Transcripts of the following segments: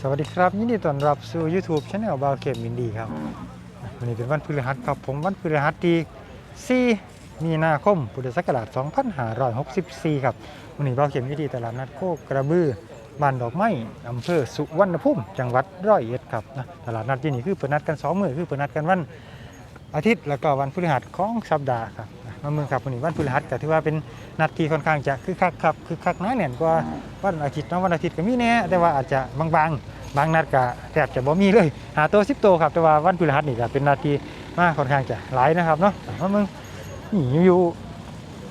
สวัสดีครับ ยินดีต้อนรับสู่ YouTube Channel บาวเกมินดีครับวันนี้เป็นวันพฤหัสครับผมวันพฤหัสที่4มีนาคมพุทธศักราช2564 ครับวันนี้บาวเกมินดีตลาดนัดโคกระบือบ้านดอกไม้อำเภอสุวรรณภูมิจังหวัดร้อยเอ็ดครับนะตลาดนัดที่นี่คือเปิดนัดกันสองมื้อคือเปิดนัดกันวันอาทิตย์แล้วก็วันพฤหัสของสัปดาห์ครับ มาเมืองครับวันนี้วันพฤหัสก็ถือว่าเป็นนัดที่ค่อนข้างจะคึกคักครับคึกคักน้อยแน่นกว่าวันอาทิตย์เนาะวันอาทิตย์ก็มีแน่แต่ว่าอาจจะบางๆบางนัดก็แทบจะบ่มีเลยหาตัวสิบตัวครับแต่ว่าวันพฤหัสนี่ก็เป็นนาทีมาค่อนข้างจะหลายนะครับเนาะมามึงนี่อยู่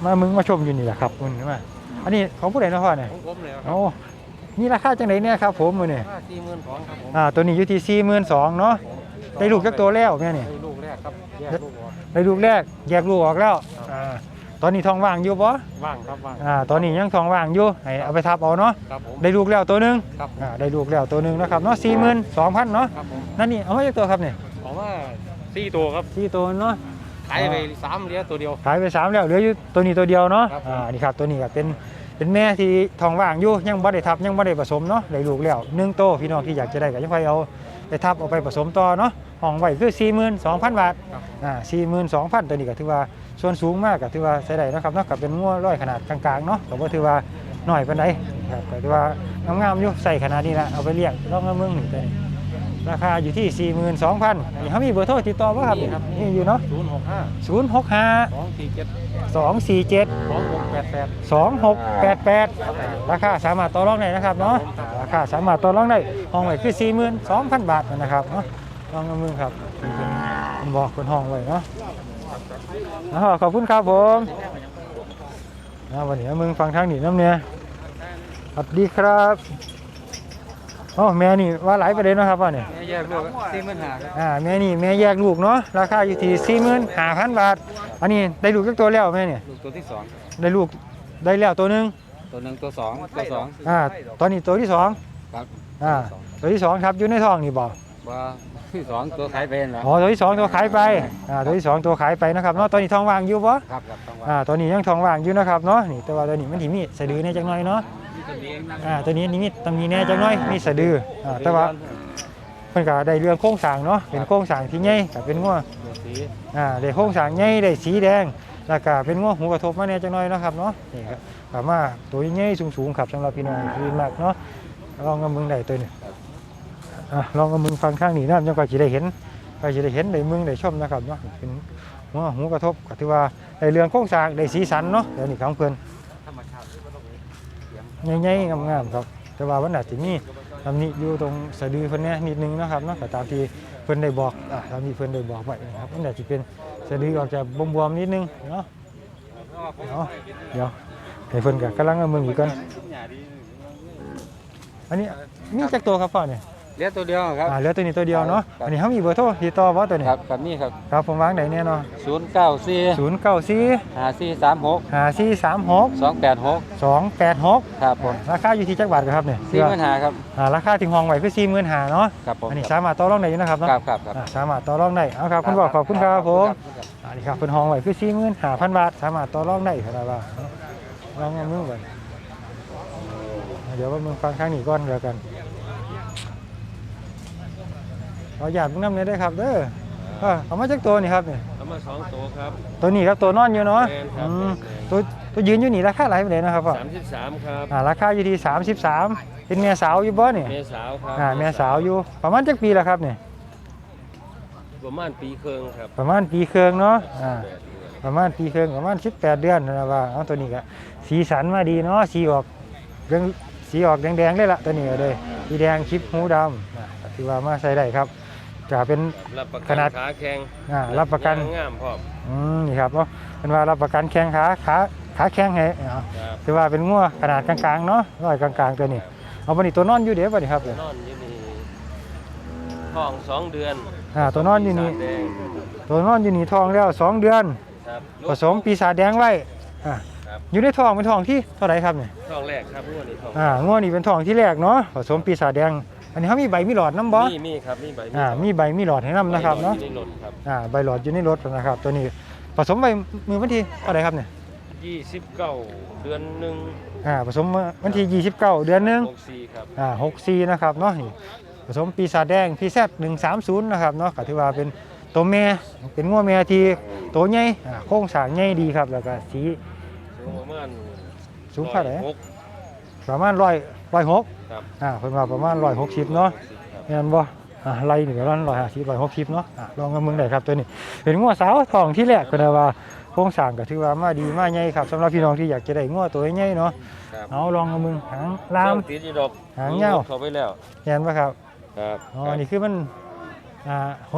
มามึงมาชมอยู่นี่แหละครับมึงมาอันนี้ของผู้ใดเนาะพ่อเนี่ยของผมเลยครัโอ้นี่ราคาจังไหนเนี่ยครับผมมือเนี่ยห้าสี่หมื่นสองครับผมอ่าตัวนี้อยู่ที่สี่หมื่นสองเนาะได้ลูกจักตัวแล้วแม่นี่ได้ลูกแร กครับแยกลูกออกได้ลูกแรกแยกลูกออกแล้วอ่าตอนนี้ทองว่างอยู่ปะว่างครับว่าง อ่าตอนนี้ยังทองว่างอยู่ให้เอาไปทับเอาเนาะครับผม ได้ลูกแล้วตัวหนึงครับอ่าได้ลูกแล้วตัวหนึ่งนะครับเนาะสี่หมื่นสองพันเนาะครับผมนั่นนี่เอาไว้จากตัวครับเนี่ยผมว่าสี่ตัวครับสี่ตัวเนาะ ขายไปสามเหรียญตัวเดียว ขายไปสามแล้วเหลืออยู่ตัวนี้ตัวเดียวเนาะครับอ่านี่ครับตัวนี้ก็เป็นเป็นแม่ที่ทองว่างอยู่ยังบ่ได้ทับยังบ่ได้ผสมเนาะได้ลูกแล้วหนึ่งโตวพี่น้องที่อยากจะได้ก็ยังไปเอาไปทับเอาไปผสมต่อเนาะ ห้องไว้คือ 42,000 บาทครับอ่า42,000 ตัวนี้ก็ถือว่าส่วนสูงมากก็ถือว่าใช้ได้เนาะครับเนาะก็เป็นงัวร้อยขนาดกลางๆเนาะก็บ่ถือว่าน้อยปานใดครับก็ถือว่างามๆอยู่ใส่ขนาดนี้ละเอาไปเลี้ยงลองเอาเมืองนี่ตัวนี้ราคาอยู่ที่ 42,000นี่เขามีเบอร์โทรติดต่อบ่ครับนี่นี่อยู่เนาะศูนย์หกห้า065สองสี่เจ็ด247สองหกแปดแปด2688 ราคาสามารถต่อรองได้นะครับเนาะราคาสามารถต่อรองได้ห้องไว้คือ 42,000 บาทนะครับเนาะ ลองเอามือครับนี่เป็นเป็นบอกคนห้องไว้เนาะอ้าวขอบคุณครับผมอ่าวันนี้เอามึงฟังทางนี้น้ำเนี่ยสวัสดีครับอ๋อแม่นี่ว่าหลายประเด็นเนาะครับว่าเนี่ยแยกลูกสี่หมื่นห้าครับอ่าแม่นี่แม่แยกลูกเนาะราคาอยู่ที่45,000บาท อันนี้ได้ลูกจักตัวแล้วแม่เนี่ยลูกตัวที่สองได้ลูกได้แล้วตัวหนึงตัวหนึ่งตัวสองตัวสองอ่าตอนนี้ตัวที่สองครับอ่าตัวที่สองครับอยู่ในท้องนี่บอกว่า ที่สองตัวขายเป็นเหรออ๋อตัวที่สองตัวขายไปอ่าตัวที่สองตัวขายไปนะครับเนาะตอนนี้ท้องว่างอยู่บ่ครับครับต้องว่าอ่าตัวนี้ยังท้องว่างอยู่นะครับเนาะนี่แต่ว่าตัวนี้มันถิมีสะดือแน่จังหน่อยเนาะตัวนี้เองนะอ่าตัวนี้นี่มีตำหนิแน่จังหน่อยมีสะดืออ่าแต่ว่าเพิ่นก็ได้เรื่องโครงสร้างเนาะเป็นโครงสร้างที่ใหญ่ก็เป็นงัวตัวสีอ่าได้โครงสร้างใหญ่ได้สีแดงแล้วก็เป็นงัวหูกระทบมาแน่จังหน่อยเนาะครับเนาะนี่ครับสามารถตัวใหญ่สูงๆครับสำหรับพี่น้องที่มากเนาะลองกับมึงได้ตัวนี้ อะลองเอามึงฟังข้างนี้นะจังกว่าจะได้เห็นก็จะได้เห็นได้มึงได้ชมนะครับเนาะเป็นหัวหูกระทบก็ถือว่าได้เรื่องโครงสร้างได้สีสันเนาะเดี๋ยวนี้ของเพิ่นธรรมชาติใหญ่ๆงามๆครับ แต่ว่าวันอาจจะมีตำหนิอยู่ตรงสะดือเพิ่นเนี่ยนิดนึงนะครับเนาะก็ตามที่เพิ่นได้บอกอะตามที่เพิ่นได้บอกไว้นะครับมันอาจจะเป็นสะดือออกจะบวมๆนิดนึงเนาะเนาะเดี๋ยวให้เพิ่นก็กำลังเอามึงอยู่กันอันนี้มีจักตัวครับพ่อเนี่ย เหรียญตัวเดียวครับ อ่าเหลือตัวนี้ตัวเดียวเนาะอันนี้เขามีเบอร์โทรติดต่อบ่ตัวนี้ครับแบบนี้ครับครับผมวางไหนเนี่ยเนาะศูนย์เก้าสี่ศูนย์เก้าสี่ห้าสี่สามหกห้าสี่สามหกสองแปดหกสองแปดหกครับผมราคาอยู่ที่จักรบาทครับเนี่ยสี่หมื่นห้าครับอ่าราคาที่ห้องไว้คือสี่หมื่นห้าเนาะครับผมอันนี้สามารถต่อรองได้อยู่นะครับเนาะครับครับครับอ่าสามารถต่อรองได้เอาครับคุณบอกขอบคุณครับผมอันนี้ครับเป็นห้องไว้คือสี่หมื่นห้าพันบาทสามารถต่อรองได้ครับว่าลองเอามือก่อนอ่าเดี๋ยวว่ามึงฟังข้างนี้ก่อนเดี๋ยวกัน ขอหยาดมึงน้ำเนี่ยได้ครับเด้อเออเอามาจากตัวนี่ครับเนี่ยเอามาสองตัวครับ ตัวนี้ครับตัวนอนอยู่เนาะแม่นครับอืมตัวตัวยืนอยู่นี่ราคาหลายไปเลยนะครับพ่อสามสิบสามครับอ่าราคาอยู่ที่33เป็นเมียสาวอยู่บ่เนี่ยเมษาวครับอ่าเมียสาวอยู่ประมาณจักปีแล้วครับเนี่ยประมาณปีครึ่งครับประมาณปีครึ่งเนาะอ่าประมาณปีครึ่งประมาณ18 เดือนนะว่าเอาตัวนี้ก็สีสันมาดีเนาะสีออกเรื่องสีออกแดงๆเลยล่ะตัวนี้ก็เลยสีแดงชิปหูดำอ่าก็ถือว่ามาใส่ได้ครับ จะเป็น รับประขกันนาดขาแข็งอ่ารับประกันงามพร้อมอืมนี่ครับเนาะเป็นว่ารับประกันแข้งขาขาขาแข้งให้อ่าครับถือว่าเป็นงัวขนาดกลางๆเนาะร้อยกลางๆตัวนี้เอาบันนี้ตัวนอนอยู่เดี๋ยวบันนี้ครับเนี่ย นอนอยู่นี่ท้องสองเดือนอ่าตัวนอนอยู่นี่ ปีศาจแดงตัวนอนอยู่นี่ท้องแล้วสองเดือน ครับผสมปีศาจแดงไว้อ่าครับอยู่ในท้องเป็นท้องที่เท่าไหร่ครับเนี่ยท้องแรกครับพวกนี้ท้องอ่างัวนี่เป็นท้องที่แรกเนาะผสมปีศาจแดง อันนี้เขามีใบมีหลอดน้ำบ่มีมีครับมีใบอ่ามีใบมีหลอดให้น้ำนะครับเนาะอยู่ในรถครับอ่าใบหลอดอยู่ในรถนะครับ ตัวนี้ผสมใบมือวันที่เท่าไหร่ครับเนี่ยยี่สิบเก้าเดือนหนึ่งอ่าผสมวันที่29เดือนหนึงหกสี่ครับอ่า64นะครับเนาะนี่ผสมปีศาจแดงพีแซ130นะครับเนาะก็ถือว่าเป็นตัวแม่เป็นงัวแม่ที่โตใหญ่อ่าโครงสร้างใหญ่ดีครับแล้วก็สีสูงประมาณสูงเท่าไหร่หกประมาณร้อย ร้อยหกครับ อ่าเพิ่นว่าประมาณร้อยหกสิบเนาะครับแม่นบ่อ่าไล่นี่ก็ร้อยร้อยห้าสิบร้อยหกสิบเนาะอะลองกับมึงได้ครับตัวนี้เป็นงัวสาวทองที่แรกก็ได้ว่าโครงสร้างก็ถือว่ามาดีมาใหญ่ครับสำหรับพี่น้องที่อยากจะได้งัวตัวใหญ่ๆเนาะครับเอาลองกับมึงหางลาม ติดอยู่ดอกหางยาว เขาไปแล้วเห็นป่ะครับครับอ๋อนี่คือมันอ่า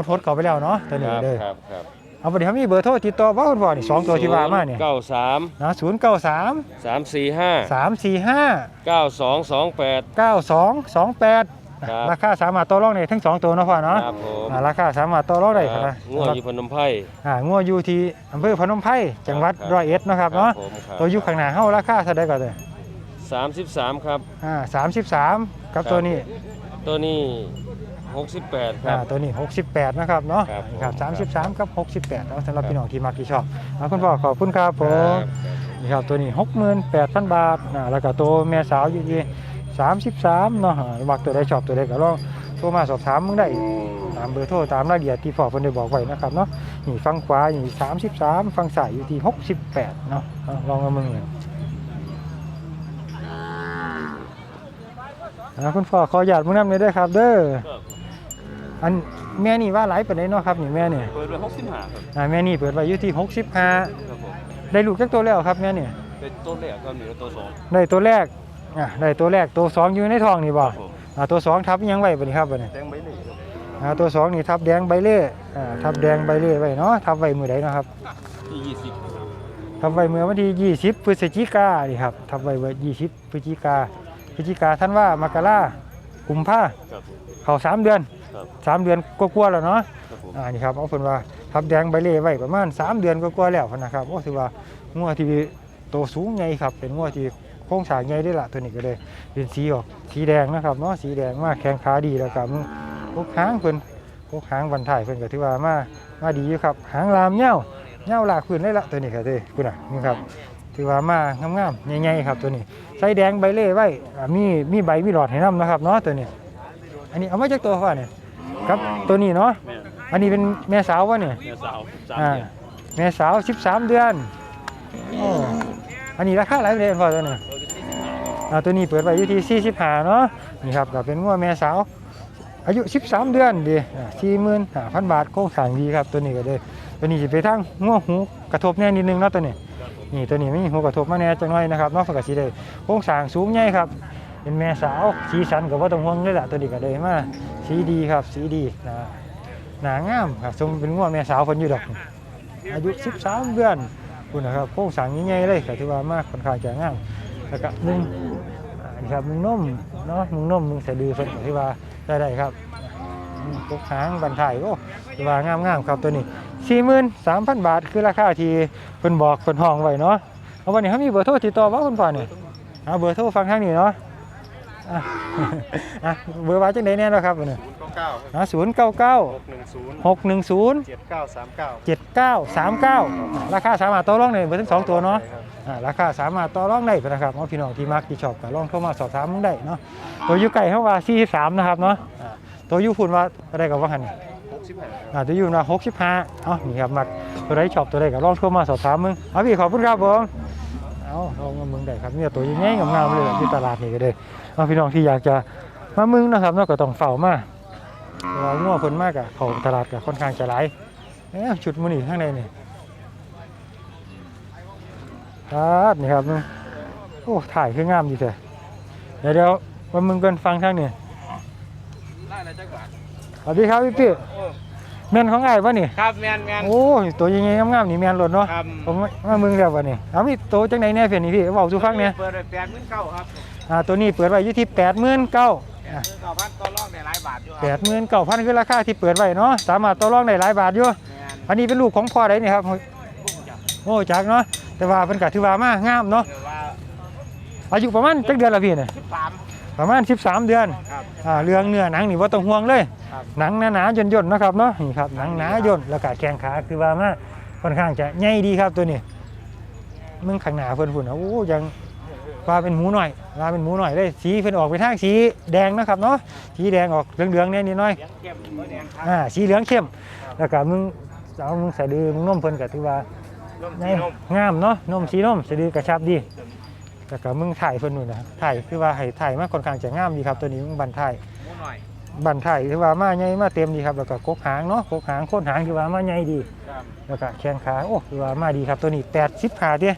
หดๆเข้าไปแล้วเนาะตัวนี้ครับเด้อ ครับครับ เอาบ่ได้เขามีเบอร์โทรติดต่อบ่คุณพ่อนี่สองตัวที่ว่ามาเนี่ยเก้าสามนะ093สามสี่ห้า345เก้าสองสองแปด9228ครับราคาสามารถต่อรองได้ทั้งสองตัวเนาะพ่อเนาะครับผมอ่าราคาสามารถต่อรองได้ครับครันะบง่วอยู่พนมไพรอ่างัวอยู่ที่อำเภอพนมไพรจังหวัดครับร้อยเอ็ดเนาะครับเนาะผมครับตัวอยู่ข้างหน้าเฮาราคาเท่าใดก่อนเลยสามสิบสามครับอ่า33กับครับตัวนี้ ตัวนี้ หกสิบแปดคอ่ารับตัวนี้ 68 นะครับเนาะครับผม ครับครับ33 กับ 68เอาสำหรับครับพี่น้องที่มักที่ชอบเอาคุณพ่อขอบคุณครับผม นี่ครับตัวนี้ 68,000 บาทนะแล้วก็ตัวแม่สาวอยู่ที่33เนาะมักตัวใดชอบตัวใดก็ลองโทรมาสอบถามมึงได้ตามเบอร์โทรตามรายละเอียดที่พ่อเพิ่นได้บอกไว้นะครับเนาะนี่ฝั่งขวาอยู่33ฝั่งซ้ายอยู่ที่68เนาะเอาลองกับมึงเลยอ่าคุณพ่อขออนุญาตมึงนำเลยเด้อครับ เด้อ อันแม่นี่ว่าหลายปานใดเนาะครับนี่แม่นี่เปิดไว้หกสิบห้าครับอ่าแม่นี่เปิดไว้อยู่ที่65ครับผมได้ลูกจักตัวแล้วครับแม่นี่เป็นต้นแรกก็มีแล้วตัวสองได้ตัวแรกอะได้ตัวแรกตัวสองอยู่ในท้องนี่บ่ครับผมอ่าตัวสองทับอิหยังไว้บ่นี่ครับบ่นี่แตงใบเหลี่ครับอ่าตัวสองนี่ทับแดงใบเล่อ่าทับแดงใบเล่ไว้เนาะทับไว้มื้อใดเนาะครับที่ยี่สิบทับไว้มื้อวันที่20พฤศจิกายนนี่ครับทับไว้ไว้20พฤศจิกาพฤศจิกาธันวามกรากุมภาครับผมเข้าสามเดือน ครับสามเดือนกว่าๆแล้วเนาะครับผมอ่านี่ครับเอาเพิ่นว่าทับแดงใบเล่ไว้ประมาณ3เดือนกว่าๆแล้วพุ่นนะครับโอ้ถือว่างัวที่โตสูงใหญ่ครับ เป็นงัวที่โครงสร้างใหญ่ได้ละตัวนี้ก็เลยเป็นสีออกสีแดงนะครับเนาะสีแดงมากแข้งขาดีแล้วครับพวกหางเพิ่นพวกหางบันถ่ายเพิ่นก็ถือว่ามามาดีอยู่ครับหางลามเหย้าเหย้าหลากพื้นได้ละตัวนี้ก็เด้คุณน่ะนี่ครับถือว่ามางามๆใหญ่ๆครับตัวนี้ใส่แดงใบเล่ไว้อ่ามีมีใบมีหลอดให้นํนะครับเนาะตัวนี้ อันนี้เอามาจากตัวพ่อเนี่ย ครับตัวนี้เนาะแม่อันนี้เป็นแม่สาววะเนี่ยแม่สาวสามอ่าเดือนแม่สาว 13 เดือนโอ้อันนี้ราคาหลายเลยพ่อตัวเนี่ยตัวที่สี่สิบห้าอ่าตัวนี้เปิดไว้อยู่ที่45เนาะนี่ครับก็เป็นงัวแม่สาว อายุ 13 เดือนดี45,000 บาทโครงสร้างดีครับตัวนี้ก็เลยตัวนี้สิไปทางงัวหูกระทบแน่นิดนึงเนาะตัวนี้ครับผมนี่ตัวนี้ไม่มีหูกระทบมาแน่จังน้อยนะครับเนอกจากสีได้โครงสร้างสูงใหญ่ครับ เป็นแม่สาวสีสันก็บ่ต้องห่วงเลยล่ะตัวนี้ก็เลยมาสีดีครับสีดีนาหนางามครับทรงเป็นงัวแม่สาวเพิ่นอยู่ดอก อายุ 13 เดือนคุณนะครับโครงสางใหญ่ๆเลยก็ถือว่ามากค่อนข้างจะงามแล้วก็หนึ่งนี่ครับหนึ่งนุ่มเนาะหนึ่งนุ่มหนึ่งสะดือเพิ่นก็ถือว่าได้ได้ครับอืมพวกหางบันถ่ายโอ้ถือว่างามๆครับตัวนี้43,000บาทคือราคาที่เพิ่นบอกเพิ่นห้องไว้เนาะเอาวันนี้เขามีเบอร์โทรติดต่อบ่าคุณพ่อนี่เอาเบอร์โทรฟังทางนี้เนาะ อะอะเบอร์ว่าจังไดแน่เนาะครับวันนี้ศูนย์เก้าเก้าอะ099หกหนึ่งศูนย์610เจ็ดเก้าสามเก้า7939ราคาสามารถต่อรองได้เบอร์ทั้งสองตัวเนาะอ่าราคาสามารถต่อรองได้นะครับเอาพี่น้องที่มักที่ชอบก็ลองโทรมาสอบถามมึงได้เนาะตัวอยู่ไก่เฮาว่า43นะครับเนาะอ่าตัวอยู่พุ่นว่าอะไรกับว่าหั่นนี่หกสิบห้าอาจจะอยู่นะ65เอ้านี่ครับมักตัวใดชอบตัวใดก็ลองโทรมาสอบถามมึงเอาพี่ขอบคุณครับผมเอาเอามามึงได้ครับเนี่ยตัวยังไงงามๆเลยที่ตลาดนี่ก็ได้เอาพี่น้องที่อยากจะมามึงนะครับเนาะก็ต้องเฝ้ามาเพราะว่างัวเพิ่นมากอะเขาตลาดก็ค่อนข้างจะหลายเอ๊ะชุดมื้อนี้ข้างในนี่ครับนี่ครับมึงโอ้ถ่ายคืองามดีแท้เดี๋ยวเดี๋ยวมามึงกันฟังทางนี่ได้แล้วจักบาทสวัสดีครับพี่พี่แม่นของอ้ายบ่นี่ครับแมนแมนโอ้ยตัวยังไงงามๆนี่แม่นรถเนาะครับผมมามึงแล้ววะนี่เอามีตัวจังไหนแน่เพียนนี่พี่เว้าสู่ฟังเนี่ยเปิดไว้แปดหมื่นเก้าครับ อ่าตัวนี้เปิดไว้อยู่ที่89,000แปดหมื่นเก้าพันต่อรองได้หลายบาทอยู่ครับ89,000คือราคาที่เปิดไว้เนาะสามารถต่อรองได้หลายบาทอยู่แมนอันนี้เป็นลูกของพ่อใดนี่ครับบุ้งจับโอ้จักเนาะแต่ว่าเพิ่นก็ถือว่ามางามเนาะเดี๋ยวว่าอายุประมาณจักเดือนละพี่เนี่ยสิบสามประมาณ 13 เดือนครับ อ่าเรื่องเนื้อหนังนี่บ่ต้องห่วงเลยครับ หนังหนาๆย่นๆนะครับเนาะนี่ครับหนังหนาย่นแล้วก็แข้งขาคือว่ามาค่อนข้างจะใหญ่ดีครับตัวนี้มึงข้างหน้าเพิ่นพุ่นน่ะโอ้ยัง ว่าเป็นหมูหน่อยว่าเป็นหมูหน่อยเลยสีเพิ่นออกไปทางสีแดงนะครับเนาะสีแดงออกเหลืองๆเนี่ยนิดหน่อยเลี้ยงเข้มบ่แดงครับอ่าสีเหลืองเข้มแล้วก็มึงเอามึงใส่ดือมึงนมเพิ่นก็ถือว่าร่มไงสีนมงามเนาะนมสีนมสะดือกระชับดีแล้วก็มึงถ่ายเพิ่นนู่นนะถ่ายคือว่าให้ถ่ายมาค่อนข้างจะงามดีครับ ตัวนี้มึงบันถ่ายหมูหน่อยบันถ่ายคือว่ามาใหญ่มาเต็มดีครับแล้วก็กกหางเนาะกกหางโคนหางคือว่ามาใหญ่ดีครับแล้วก็แข้งขาโอ้คือว่ามาดีครับตัวนี้80ขาเด้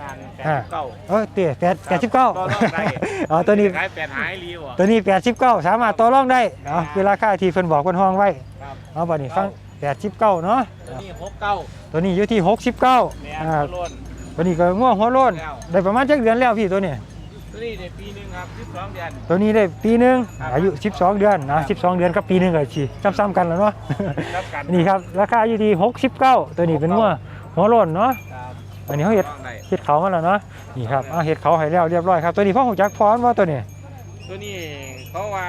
แม่นแปอ่าดเก้า เออเตี้ยแปดแปดสิบเก้าต่อรองได้ อ๋อตัวนี้ ขายแปดหายรีวอะ ตัวนี้แปดสิบเก้าสามารถต่อรองได้เอาคือราคาที่เพิ่นบอกเพิ่นห้องไว้ครับ เอาบัดนี้ฟังแปดสิบเก้าเนาะตัวนี้หกเก้าตัวนี้อยู่ที่หกสิบเก้าแม่นอ่าตัวล้น ตัวนี้ก็ง่วงหัวโล้นแล้ว ได้ประมาณจักเดือนแล้วพี่ตัวนี้ ตัวนี้ได้ปีหนึงครับสิบสองเดือน ตัวนี้ได้ปีหนึงครับอายุ 12 เดือนนะ12 เดือนกับปีหนึงก็สิซ้ำๆกันแล้วเนาะ รับกัน นี่ครับราคาอยู่ที่69 ตัวนี้เป็นงัวหัวโล้นเนาะครับ อันนี้เขาเฮ็ดต่อรองได้เฮ็ดเขามาแล้วเนาะนี่ครับเอาเฮ็ดเขาให้แล้วเรียบร้อยครับตัวนี้พ่อหูจักพร้อมว่าตัวนี้ตัวนี้เขาว่า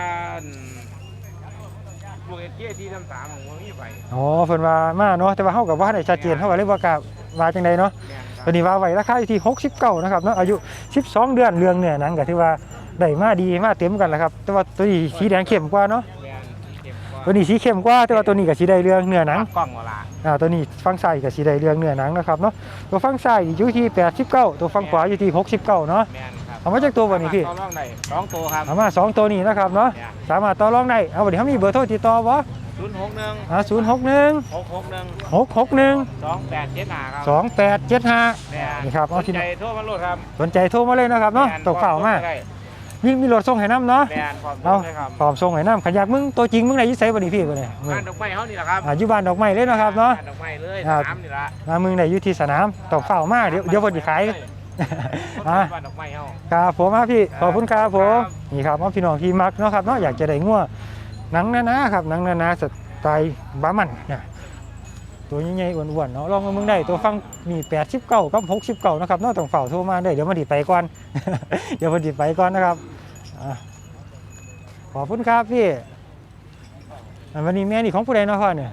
พวกเอเจที่ทำสามของมันมีไปอ๋อเพิ่นว่ามาเนาะแต่ว่าเฮาก็บ่ทันได้ชัดเจนเฮาก็เลยบ่กล้าว่าจังไดเนาะแม่นครับตัวนี้ว่าไว้ราคาอยู่ที่69นะครับเนาะอายุ 12 เดือนเรื่องเนื้อหนังก็ถือว่าได้มาดีมาเต็มกันแล้วครับ แต่ว่าตัวนี้สีแดงเข้มกว่าเนาะแม่นเก็บกว่าตัวนี้สีเข้มกว่าแต่ว่าตัวนี้ก็สีได้เรื่องเนื้อหนังกล้องเวลา อ่าตัวนี้ฝั่งซ้ายก็สีได้เรื่องเนื้อหนังนะครับเนาะตัวฝั่งซ้ายอยู่ที่ 89 ตัวฝั่งขวาอยู่ที่ 69 เนาะแม่นครับเอามาจากตัวบ่นี่พี่ต่อรองได้สองตัวครับเอามาสองตัวนี้นะครับเนาะเนี่ยสามารถต่อรองได้เอาบัดนี้เฮามีเบอร์โทรติดต่อบ่ศูนย์หกหนึ่งอ่า061หกหกหนึ่ง661สองแปดเจ็ดหาครับ2875แม่นนี่ครับเอาที่ใจโทรมาโลดครับสนใจโทรมาเลยนะครับเนาะแม่นตกเข่ามาได้ มีมีรถส่งให้น้ำเนาะแม่นพร้อมเอาเลยครับพร้อมส่งให้น้ำขยักมึงตัวจริงมึงไหนอยิ่ใส่บ่นี่พี่บ่เนี่ยมึงบ้านดอกไม้เขานี่แหละครับอ่าอยู่บ้านดอกไม้เลยเนาะครับเนาะ บ้านดอกไม้เลยอ่าสนามนี่ละอ่ามึงไหนอยู่ที่สนามตกเฝ้ามาเดี๋ยวเดี๋ยวเพิ่นสิขาย อ่า บ้านดอกไม้เขา ครับผมครับพี่ขอบคุณครับผมครับ นี่ครับว่าพี่น้องที่มักเนาะครับเนาะอยากจะได้งัวหนังหนาๆครับหนังหนาๆสไตล์บามันเนี่ย ตัวใหญ่ๆอ้วนๆเนาะลองมามึงได้ตัวฟังมี89กับ69นะครับเนาะต้องเฝ้าโทรมาได้เดี๋ยวมันสิไปก่อน เดี๋ยวมันสิไปก่อนนะครับอ่าขอบคุณครับพี่อันวันนี้แม่นี่ของผู้ใดเนาะพ่อเนี่ย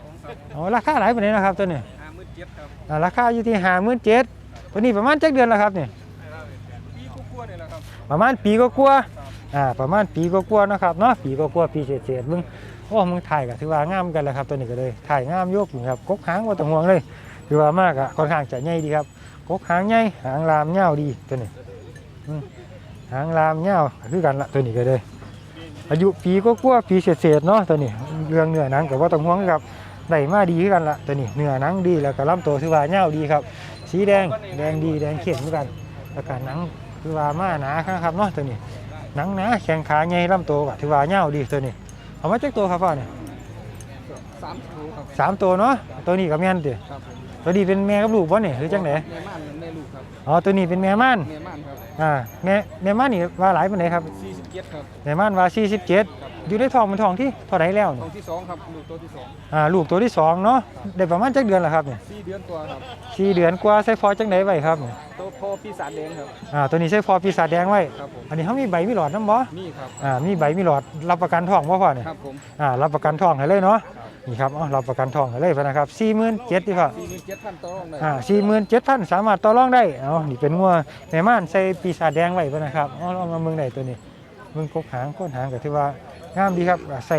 อ๋อราคาหลายปานใดนะครับตัวนี้ห้าหมื่นเจ็ดครับอ่าราคาอยู่ที่57,000ตัวนี้ประมาณจักเดือนแล้วครับเนี่ยปีกู้ๆนี่แหละครับประมาณปีก็กลัวาอ่าประมาณปีก็กลัวาๆเนาะครับเนาะปีก็กลัวาๆปีเศษๆมึง โอ้มึงถ่ายก็ถือว่างามกันแหล้วครับตัวนี้ก็เลยถ่ายงามโยกอยู่ครับกกหางว่าต้องห่วงเลยถือว่ามากอะค่อนข้างจะใหญ่ดีครับกกหางใหญ่หางลามยาดีตัวนี้หางลามยาคือกันละตัวนี้ก็เลยอายุปีก็กลัวปีเศษเนาะตัวนี้เรื่องเนื้อหนังก็ว่าต้องห่วงครับได้มาดีกันละตัวนี้เนื้อหนังดีแล้วก็ลำตัวถือว่ายาดีครับ สีแดงแดงดีแดงเข้มเหมือนกันแล้วก็หนังคือว่ามาหนาครับเนาะตัวนี้หนังหนาแข้งขาใหญ่ลำตัวก็ถือว่าเงาดีตัวนี้ เอามาจากตัวครับพ่อเนี่ยสามถูครับสามตัวเนาะตัวนี้กับแม่นติครับผมตัวนี้เป็นแม่กับลูกบ่เนี่ยหรือจังไหนแม่ม่านแม่ลูกครับอ๋อตัวนี้เป็นแม่ม่านแม่ม่านครับอ่าแม่แม่ม่านนี่ว่าหลายปานไหนครับสี่สิบเจ็ดครับแม่ม่านว่า47 อยู่ในท้องมันท้องที่เท่าไหร่แล้วตัเนี่วยที่สองครับลูกตัวที่สองอ่าลูกตัวที่สองเนาะได้ประมาณจักเดือนแล้วครับเนี่ยสี่เดือนตัวครับสี่เดือนกว่าใส่ฟอจังไหนไว้ครับเนี่ยตัวพ่อพี่สารแดงครับ อ่าตัวนี้ใส่ฟอปีศาจแดงไว้ ครับผมอันนี้เขามีใบมีหลอดน้ำบ่นี่ครับอ่ามีใบมีหลอดรับประกันท้องบ่พ่อเนี่ยครับผมอ่ารับประกันทองให้เลยเนาะนี่ครับเอารับประกันทองให้เลยพะนะครับสี่หมื่นเจ็ดที่พ่อ สี่หมื่นเจ็ดพันต่อรองได้อ่าสี่หมื่นเจ็ดพันสามารถต่อรองได้ เอานี่เป็นงัวแม่ม่านใส่ปีศาจแดงไว้พะนะครับเอาลองมาเมืองไหนตัวนี้เมืองกกหางก้นหางก็ถือว่า งามดีครับอ่าใส่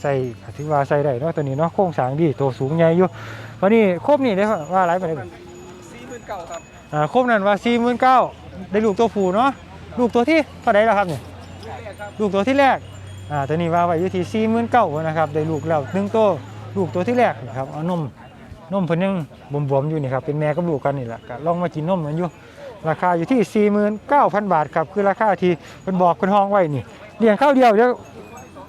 ใส่ก็ถือว่าใส่ได้เนาะตัวนี้เนาะโครงสร้างดีตัวสูงใหญ่อยู่วันนี้ครบนี่ได้ว่าหลายปานใดสี่หมื่นเก้าครับอ่าครบนั่นว่าสี่หมื่นเก้าได้ลูกตัวผู้เนาะลูกตัวที่เท่าไหร่แล้วครับเนี่ยลูกแรกครับลูกตัวที่แรกอ่าตัวนี้ว่าไว้อยู่ที่สี่หมื่นเก้านะครับได้ลูกแล้วหนึ่งตัวลูกตัวที่แรกนะครับเอานมนมเพิ่นยังบวมๆอยู่นี่ครับเป็นแม่กับลูกกันนี่แหละก็ลองมากินนมกันอยู่ราคาอยู่ที่ 49,000 บาทครับคือราคาที่เพิ่นบอกเพิ่นห้องไว้นี่เลี้ยงข้าวเดียวเดี๋ยว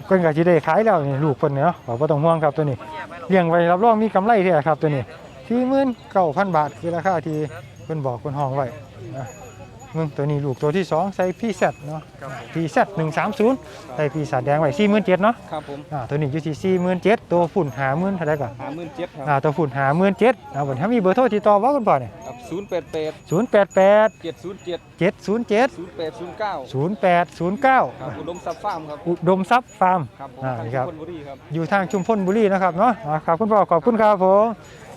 เพิ่นก็สิได้ขายแล้วนี่ลูกเพิ่นเนาะบอกบ่ต้องห่วงครับตัวนี้เลี้ยงไว้รับรองมีกำไรแท้ครับตัวนี้49,000บาทคือราคาที่เพิ่นบอกเพิ่นห้องไว้นะ มึงตัวนี้ลูกตัวที่สองใส่พี่แซดเนาะพีเซหนึ่งสามศูนย์ใส่ปีศาจแดงไว้สี่หมื่นเจ็ดเนาะครับผมอ่าตัวนี้อยู่ที่สี่หมื่นเจ็ดตัวฝุ่นหาหมื่นเท่าไหร่ก่อนห้าหมื่นเจ็ดครับอ่าตัวฝุ่นหาหมื่นเจ็ดอ่าวันถ้ามีเบอร์โทรติดต่อว่าคุณพ่อเนี่ยครับศูนย์แปดแปดศูนย์แปดแปดเจ็ดศูนย์เจ็ดเจ็ดศูนย์เจ็ดศูนย์แปดศูนย์เก้าศูนย์แปดศูนย์เก้าครับอุดมทรัพย์ฟาร์มครับอุดมทรัพย์ฟาร์มครับผมอ่าทางครับชลบุรีครับอยู่ทางชุมพลบุรีนะครับเนาะอ่าครับคุณพ่อขอบคุณครับผม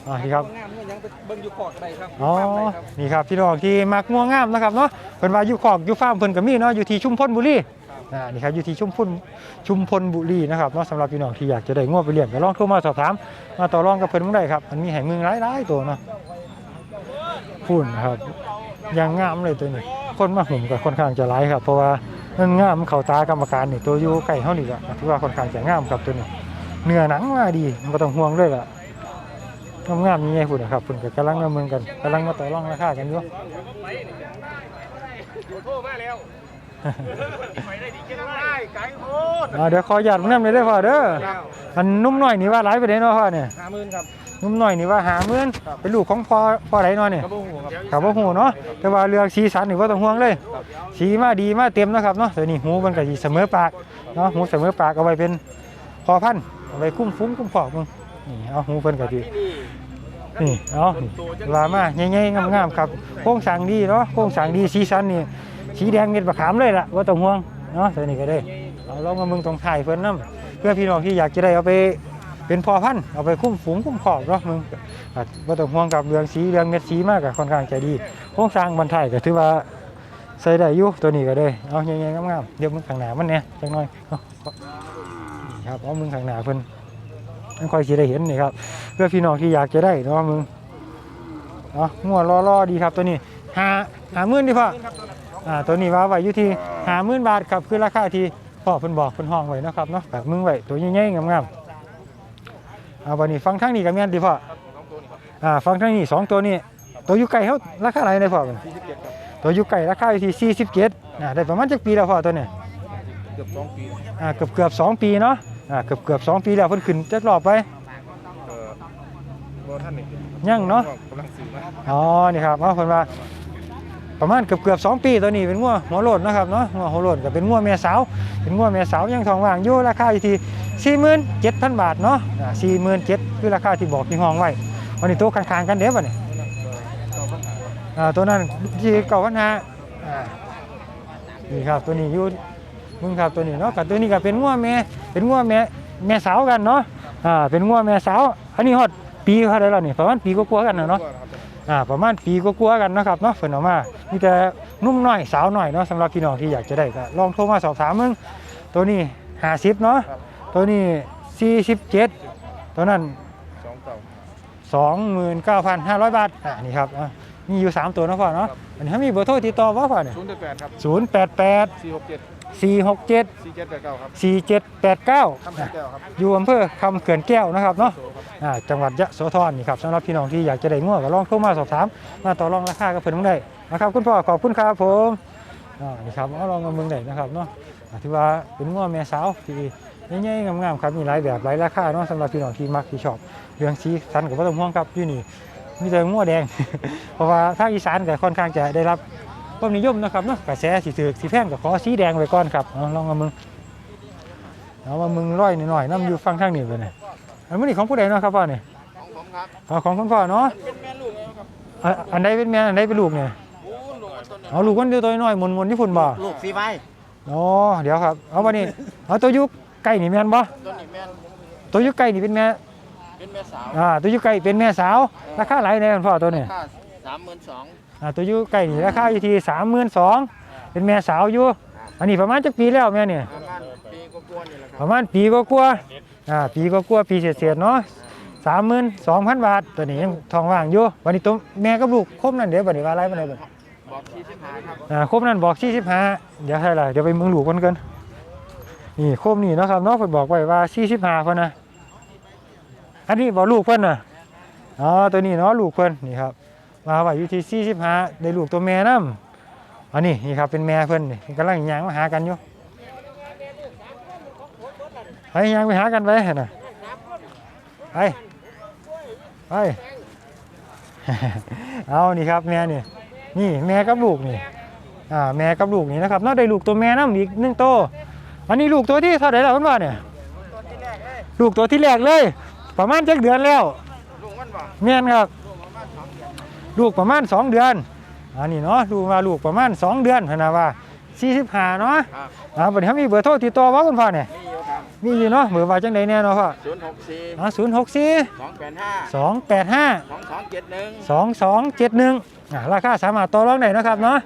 อ่านี่ครับงามเนี่ยยัง ไปเบิ่งอยู่ขอดอะไรครับอ๋อนี่ครับพี่น้องที่มักง่วงงามนะครับเนาะเพิ่นว่าอยู่ขอกอยู่ฟาร์มเพิ่นก็มีเนาะอยู่ที่ชุมพลบุรีอ่านี่ครับอยู่ที่ชุมพลชุมพลบุรีนะครับเนาะสำหรับพี่น้องที่อยากจะได้ง่วงไปเลี้ยงก็ลองโทรมาสอบถามมาต่อรองกับเพิ่นมื้อใดครับมันมีให้มึงหลายๆตัวเนาะพุ่นครับยังงามเลยตัวนี้ คนมาหุ่มก็ค่อนข้างจะหลายครับ เพราะว่ามันงามเข้าตากรรมการนี่ตัวอยู่ใกล้เฮานี่ก็ถือว่าค่อนข้างจะงามครับตัวนี้ เนื้อหนังมาดีมันก็ต้องห่วงเลยล่ะ งามๆนี่ไงพุ่นนะครับพุ่นก็กำลังมาเมืองกันกำลังมาต่อรองราคากันอยู่โทรมาแล้วไปได้ดีกินได้ไก่โคตรอ่าเดี๋ยวขอหยาดน้ำเลยได้อพ่อเด้อมันนุ่มหน่อยนี่ว่าหลายไปได้เนาะพ่อเนี่ยห้าหมื่นครับนุ่มหน่อยนี่ว่าหาเมื่อนเป็นลูกของพ่อพ่อไหนเนาะเนี่ยกระบุงหัวครับขับว่าหูเนาะแต่ว่าเรื่องสีสันนี่ว่าต้องห่วงเลยครับสีมาดีมาเต็มนะครับเนาะตัวนี้หูมันก็สิเสมอปากเนาะหูเสมอปากเอาไว้เป็นพอพันธุ์เอาไว้คุ้มฟุ้งคุ้มขอกมึง นี่เอาหูเพิ่นก็ดีที่นี่นี่เอาลามาใหญ่ๆงามๆครับโครงสร้างดีเนาะโครงสร้างดีสีสันนี่สีแดงเม็ดมะขามเลยล่ะว่าต้องห่วงเนาะตัวนี้ก็ได้เอาลองมามึงตรงถ่ายเพิ่นนํเพื่อพี่น้องที่อยากจะได้เอาไปเป็นพอพันธุ์เอาไปคุ้มฝูงคุ้มขอบเนาะมึงอาจว่าต้องห่วงกับเรื่องสีเรื่องเม็ดสีมากก็ค่อนข้างจะดีโครงสร้างบันไทยก็ถือว่าใส่ได้อยู่ตัวนี้ก็ได้เอาใหญ่ๆงามๆเดี๋ยวมึงข้างหน้ามันเนี่ยจังหน่อยเอานี่ครับเอามึงข้างหน้าเพิ่นันค่อยสิได้เห็นนี่ครับเพื่อพี่น้องที่อยากจะได้เนาะมึงเนาะงัวรอๆดีครับตัวนี้หาหาหมื่นดิพ่ออ่าตัวนี้ว่าไว้อยู่ที่หาหมื่นบาทครับคือราคาที่พ่อเพิ่นบอกเพิ่นห้องไว้นะครับเนาะแบบมึงไว้ตัวใหญ่ๆงามๆเอาวันนี้ฟังทางนี้กับแม่นดิพ่อสองตัวนี่ครับอ่าฟังทางนี้สองตัวนี้ ตัวอยู่ไก่เฮาราคาไหนได้พ่อมันสี่สิบเจ็ดครับตัวอยู่ไก่ราคาอยู่ที่47อ่าได้ประมาณจักปีแล้วพ่อตัวเนี้เกือบสองปีอ่าเกือบเกือบๆสองปีเนาะ อ่าเกือบเกือบๆสองปีแล้วเพิ่นขึ้นจักรอบไปเอ่อโบท่านนี่ยังเนาะกำลังซื้อมาอ๋อนี่ครับเอาคนว่า ประมาณเกือบเกือบๆสองปีตัวนี้เป็นงัวหัวโลดนะครับเนาะงัวหัวโลดก็เป็นงัวแม่สาว เป็นงัวแม่สาวยังทองว่างอยู่ราคาอยู่ที่สี่หมื่นเจ็ดพันบาทเนาะสี่หมื่นเจ็ดคือราคาที่บอกที่ห้องไว้วันนี้ตัวข้างๆกันเด้อบ่เนี่ยเก้าพันห้าอ่าตัวนั้นที่เก่าพันห้าอ่านี่ครับตัวนี้อยู่ มึงครับตัวนี้เนาะกับตัวนี้ก็เป็นงัวแม่เป็นงัวแม่แม่สาวกันเนาะอ่าเป็นงัวแม่สาว อันนี้ฮอดปีเท่าไหรแล้วนี่ประมาณปีกว่าๆกันนะเนาะอ่าประมาณปีกว่าๆกันนะครับเนาะเพิ่นเอามามีแต่นุ่มน้อยสาวหน่อยเนาะสำหรับพี่น้องที่อยากจะได้ก็ลองโทรมาสอบถามมึงตัวนี้50เนาะครับตัวนี้47ตัวนั้นสองเก่า29,500บาทอ่านี่ครับอะมีอยู่3ตัวเนาะพ่อเนาะอันนี้เขามีเบอร์โทรติดต่อบ่พ่อเนี่ยศูนย์แปดครับ088สี่หกเจ็ด 467 สี่เจ็ดแปดเก้าครับ4789 คำอะแก้วครับ อยู่อำเภอคำเขื่อนแก้วนะครับเนาะโซครับอ่าจังหวัดยะโสธรนี่ครับสำหรับพี่น้องที่อยากจะได้ง้วก็ลองโทรมาสอบถามมาต่อรองราคากับเพิ่นเมืองได้นะครับคุณพ่อขอบคุณครับผมอ่านี่ครับเอาลองมาเมืองได้นะครับเนาะอ่าถือว่าเป็นง้วแม่สาวที่ใหญ่ๆงามๆครับมีหลายแบบหลายราคาเนาะสำหรับพี่น้องที่มักที่ชอบเรื่องสีสันก็บ่ต้องห่วงครับอยู่นี่มีแต่ง้วแดง เพราะว่าทางอีสานก็ค่อนข้างจะได้รับ ความนิยมนะครับเนาะกระแสสิถือสิแพงก็ขอสีแดงไว้ก่อนครับเอาลองมาเมืองเอามาเมืองร้อยหน่อยๆน้ำอยู่ฟังทางนี้ไปเนี่ยอันนี้ของผู้ใดเนาะครับพ่อเนี่ยของผมครับอ๋อของคุณพ่อเนาะเป็นแม่ลูกแล้วครับอะอันใดเป็นแม่อันใดเป็นลูกเนี่ยโอ้ลูกอันต้นเนี่ยเอาลูกคนเดียวตัวน้อยหมุนหมุนที่ฝุ่นบ่ลูกสีใบอ๋อเดี๋ยวครับเอาวันนี้เอาตัวอยุกไก่นี่แม่นบ่ต้นนี้แม่นตัวอยุกไก่นี่เป็นแม่เป็นแม่สาวอ่าตัวอยุกไก่เป็นแม่สาวราคาหลายแน่คุณพ่อตัวนี้ค่าสามหมื่นสองอ่า ตัวอยุกไก่นี่ราคาอยู่ที่สามหมื่นสองเป็นแม่สาวอยู่ อันนี้ประมาณจักปีแล้วแม่เนี่ยประมาณปีกว่าๆนี่แหละคปรับระมาณปีกว่าๆอ่าปีกว่าๆปีเศษๆเนาะสามหมื่นสองพันบาทตัวนี้ยังทองว่างอยู่วันนี้ตัวแม่กับลูกครบนั่นเดี๋ยวบัดนี้ว่าอะไรบัดนี้บัด บอกที่สิบห้าครับอ่าครบนั่นบอก45เดี๋ยวให้ล่ะเดี๋ยวไปเมืองหลวงกันกันนี่ครบนี่เนาะครับเนาะเพิ่นบอกไว้ว่า45เพิ่นนะอันนี้บอกลูกเพิ่นน่ะอ๋อตัวนี้เนาะลูกเพิ่นนี่ครับ มาไว้อยู่ที่45ได้ลูกตัวแม่นํอันนี้นี่ครับเป็นแม่เพิ่นนี่กำลังย่างมาหากันอยู่ไปย่างไปหากันไปหั่นน่ะไปไปเอานี่ครับแม่นี่นี่แม่กับลูกนี่อ่าแม่กับลูกนี่นะครับเนาะได้ลูกตัวแม่น้ำอีกหนึ่งตัวอันนี้ลูกตัวที่เท่าไหร่แล้วคุณว่าเนี่ยตัวที่แรกเลยลูกตัวที่แรกเลย ประมาณจักเดือนแล้วลุงมันบอกแม่นครับ ลุงประมาณสองเดือนลูกประมาณ 2 เดือน อันนี้เนาะดูมาลูกประมาณ 2 เดือนพะนะว่า 45 เนาะครับอ่าบัดนี้เขามีเบอร์โทรติดต่อว่าคุณพ่อเนี่ยนี่อยู่ครับมีอยู่เนาะเบอร์ว่าจังไดแน่เนาะพ่อศูนย์หกสี่อ๋อศูนย์หกสี่สองแปดห้าสองแปดห้าสองสองเจ็ดหนึ่งสองสองเจ็ดหนึ่งอ่าราคาสามารถต่อรองได้นะครับเนาะ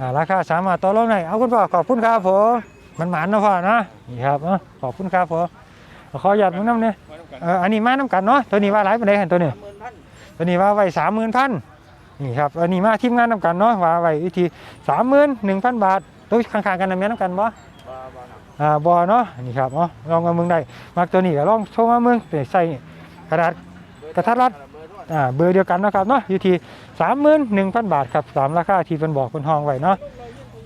อ่าราคาสามารถต่อรองได้เอาคุณพ่อขอบคุณครับผมมันหมานนะพ่อนะนี่ครับเนาะขอบคุณครับผมขอหยัดมึงน้ำเนี่ยเอออันนี้มาน้ำกันเนาะตัวนี้ว่าหลายปานใดหันตัวนี้สามหมื่นพัน ตัวนี้ว่าไว้สามหมื่นพัน นี่ครับอันนี้มาทีมงานน้ำกันเนาะว่าไว้วิธีสามหมื่นหนึ่งพันบาทตัวข้างๆกันนะแม่น้ำกันบ่บ่บ่นะอ่าบอเนาะนี่ครับเนาะลองมาเมืองได้มักตัวนี้ก็ลองโชว์มาเมืองแต่ใส่กระดาษกระทัดรัดเบอร์ด้วยอ่าเบอร์เดียวกันเนาะครับเนาะอยู่ที่สามหมื่นหนึ่งพันบาทครับตามราคาที่เป็นบอกคนห้องไว้เนาะ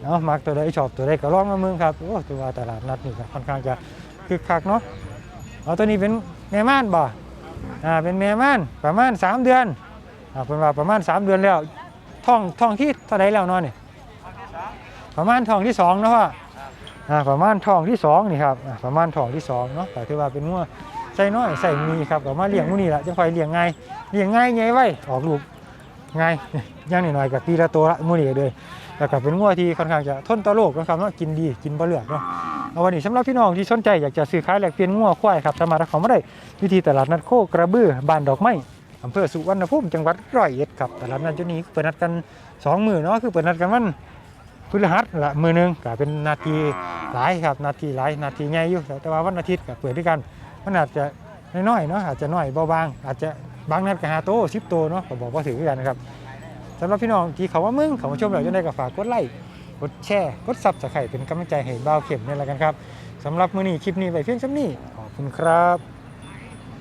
เนาะมักตัวใดชอบตัวใดก็ลองมาเมืองครับโอ้ตัวตลาดนัดนี่ก็ค่อนข้างจะคึกคักเนาะเอาตัวนี้เป็นแม่ม่านบ่อ่าเป็นแม่ม่านประมาณ3เดือนอ่า เป็นว่าประมาณ 3 เดือนแล้วท้องท้องที่เท่าไรแล้วเนาะนี่ประมาณท้องที่สองเนาะพ่ออ่าประมาณทองที่สองนี่ครับอ่าประมาณทองที่สองเนาะแต่ถือว่าเป็นงัวใส่น้อยใส่มีครับก็มาเลี้ยงมูนี่แหละจะคอยเลี้ยงง่ายเลี้ยงง่ายไงไว้ออกลูกง่ายย่างหน่อยๆกับปีละตัวละมูนี่เลยแล้วก็เป็นงัวที่ค่อนข้างจะทนต่อโรคนะครับเนาะกินดีกินบ่เลือกเนาะเอาวันนี้สำหรับพี่น้องที่สนใจอยากจะซื้อขายแลกเปลี่ยนงัวควายครับสามารถเข้ามาได้วิธีตลาดนัดโคกระบือบ้านดอกไม้ อำเภอสุวรรณภูมิจังหวัดร้อยเอ็ดครับตลาดนัดจุดนี้เปิดนัดกันสองมือเนาะคือเปิดนัดกันวันพฤหัสละมือหนึ่งก็เป็นนาทีหลายครับนาทีหลายนาทีใหญ่อยู่แต่ว่าวันอาทิตย์ก็เปิดด้วยกันมันอาจจะน้อยๆเนาะอาจจะน้อยเบาบางอาจจะบางนัดก็หาโตสิบโตเนาะก็บอกว่าถือกันนะครับสำหรับพี่น้องที่เขาว่ามึงเขามาชมเราจะได้ก็ฝากกดไลค์กดแชร์กดซับสไครต์เป็นกำลังใจให้บ่าวเข็มนี่แหละกันครับสำหรับมื้อนี้คลิปนี้ไปเพียงเท่านี้ขอบคุณครับ